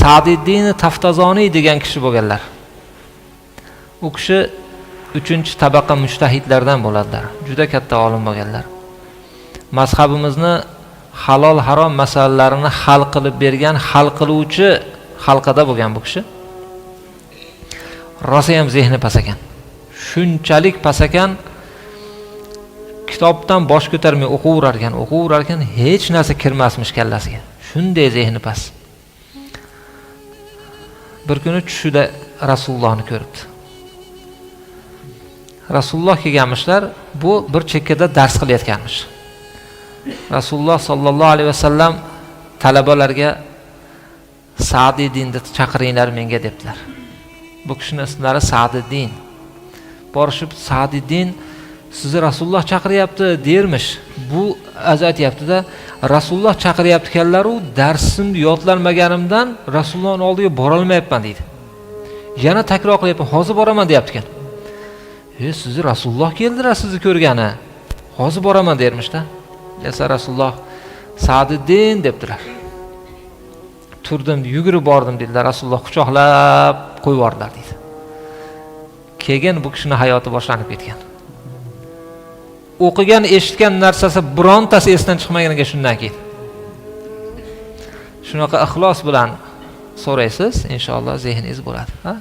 sadiddin taftazoniy degan kishi bo'lganlar. U kishi uchinchi tabaqa mushtahidlardan bo'ladilar. Juda katta olim bo'lganlar. Mazhabimizni halol harom masalalarini hal qilib bergan hal qiluvchi halqada bo'lgan bu kishi. Rosayam zehni past ekan shunchalik past ekan kitobdan bosh ko'tarmay o'qiyverar ekan. O'qiyverar ekan hech narsa kirmasmish kallasiga. Shunday zehni past bir kuni tushida rasulullohni ko'ribdi rasululloh kelganmishlar bu bir chekkada dars qilayotganmish rasululloh sollallohu alayhi vasallam talabalarga sadiddinni chaqiringlar menga debdilar bu kishini ismlari sadiddin borishib sadiddin sizni rasululloh chaqiryapti dermish bu az aytyaptida rasululloh chaqiryapti ekanlaru darsimni yodlanmaganimdan rasulullohni oldiga borolmayapman deydi. Yana takror qilyapman hozir boraman deyapti ekan e sizni rasululloh keldilar sizni ko'rgani. Hozir boraman dermishda desa rasululloh sadiddin debdilar. Turdim yugurib bordim dedilar. Rasululloh quchoqlab qo'yib yubordilar deydi. Keyin bu kishini hayoti boshlanib ketgan o'qigan eshitgan narsasi birontasi esdan chiqmaganiga shundan keyin. Shunaqa ixlos bilan so'raysiz inshaalloh zehningiz bo'ladi ha?